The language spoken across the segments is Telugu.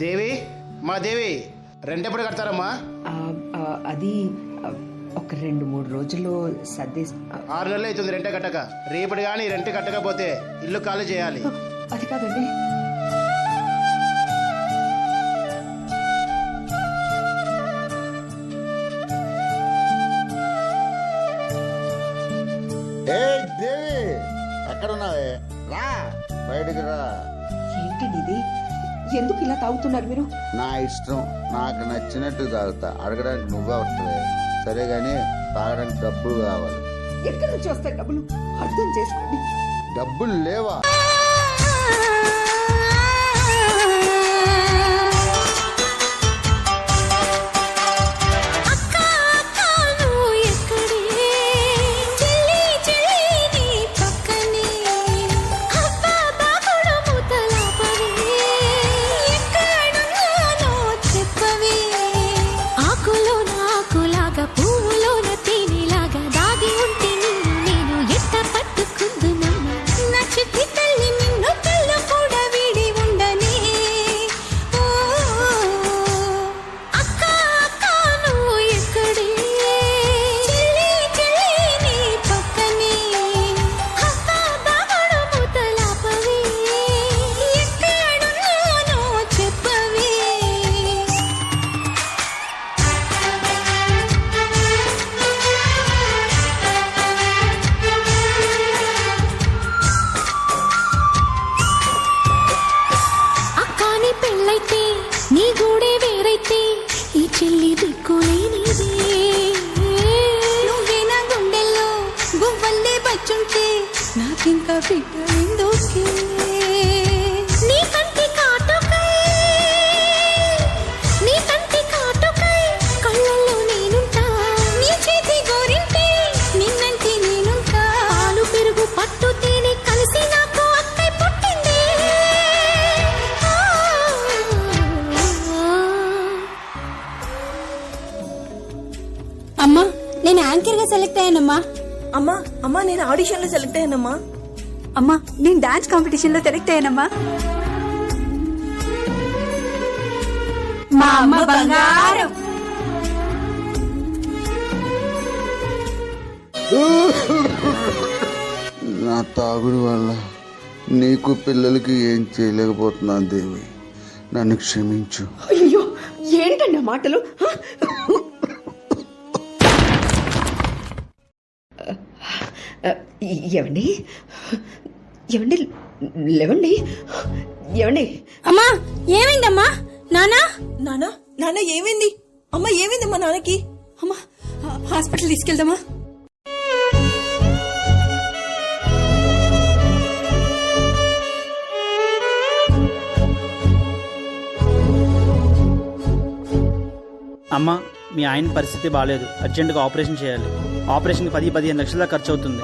దేవి మా దేవి రెంట్ ఎప్పుడు కడతారమ్మా అది ఒక రెండు మూడు రోజుల్లో సర్దే ఆరు నెలలు అవుతుంది రెంట్ కట్టక. రేపటి కానీ రెంట్ కట్టకపోతే ఇల్లు ఖాళీ చేయాలి. అది కాదండి. ఏ దేవి ఎక్కడున్నావే? రా బయటికి రా. ఏంటండి ఇది? ఎందుకు ఇలా తాగుతున్నారు మీరు? నా ఇష్టం. నాకు నచ్చినట్టు తాగుతా. అడగడానికి నువ్వే వస్తావే. సరే గాని తాగడానికి డబ్బులు కావాలి. ఎక్కడి నుంచి వస్తాయి డబ్బులు? అర్థం చేసుకోండి. డబ్బులు లేవా? అమ్మా నేను యాంకర్గా సెలెక్ట్ అయ్యానమ్మా. అమ్మా అమ్మా నేను ఆడిషన్లో సెలెక్ట్ అయ్యానమ్మా. అమ్మా నేను డాన్స్ కాంపిటీషన్లో సెలెక్ట్ అయ్యానమ్మా. మా అమ్మ బంగారం. నా తాగుడు వల్ల నీకు పిల్లలకి ఏం చేయలేకపోతున్నాను దేవి. నన్ను క్షమించు. అయ్యో ఏంటండి ఆ మాటలు? ఏమండి ఏమండి లేవండి? ఏమండి అమ్మా ఏమైందమ్మా? నానా? నానా నాన్న ఏమైంది? అమ్మా ఏమైంది మా నాన్నకి? అమ్మా హాస్పిటల్ తీసుకెళ్దామా? అమ్మ మీ ఆయన పరిస్థితి బాగాలేదు అర్జెంటుగా ఆపరేషన్ చేయాలి. ఆపరేషన్కి పది పదిహేను లక్షల ఖర్చు అవుతుంది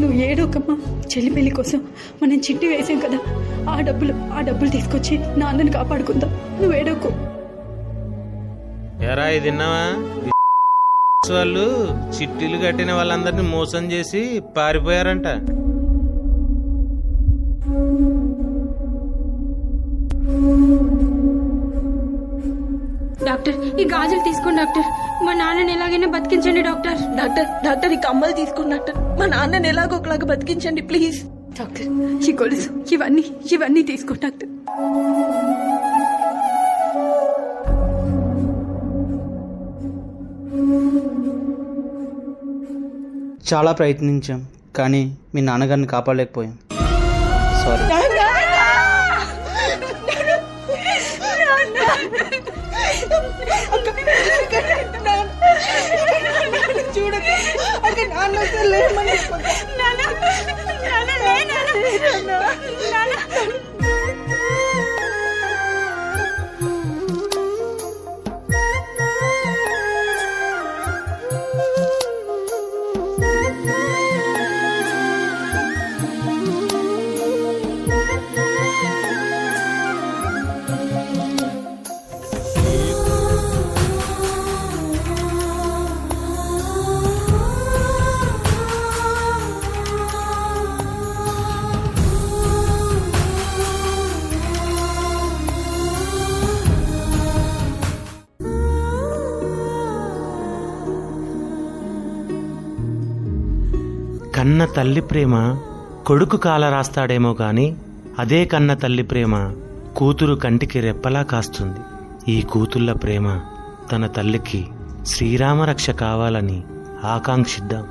నువ్వు ఏడోకమ్మా చెల్లి పెళ్ళి కోసం మనం చిట్టి వేసాం కదా. ఆ డబ్బులు ఆ డబ్బులు తీసుకొచ్చి నాన్నని కాపాడుకుందాం. నువ్వు ఏడోకు ఎరా ఇది విన్నావా వాళ్ళు చిట్టీలు కట్టిన వాళ్ళందరినీ మోసం చేసి పారిపోయారంట. ఈ గాజులు తీసుకోండి డాక్టర్. మా నాన్నని ఎలాగైనా బతికించండి డాక్టర్. డాక్టర్ డాక్టర్ ఈ కమ్మలు తీసుకోండి డాక్టర్. మా నాన్నని ఎలాగో ఒకలాగా బతికించండి ప్లీజ్. డాక్టర్ ఈ గొలుసు. ఇవన్నీ ఇవన్నీ తీసుకో డాక్టర్. చాలా ప్రయత్నించాం కానీ మీ నాన్నగారిని కాపాడలేకపోయాం. సారీ కన్న తల్లి ప్రేమ కొడుకు కాల రాస్తాడేమో గాని అదే కన్న తల్లి ప్రేమ కూతురు కంటికి రెప్పలా కాస్తుంది. ఈ కూతుళ్ళ ప్రేమ తన తల్లికి శ్రీరామరక్ష కావాలని ఆకాంక్షిద్దాం.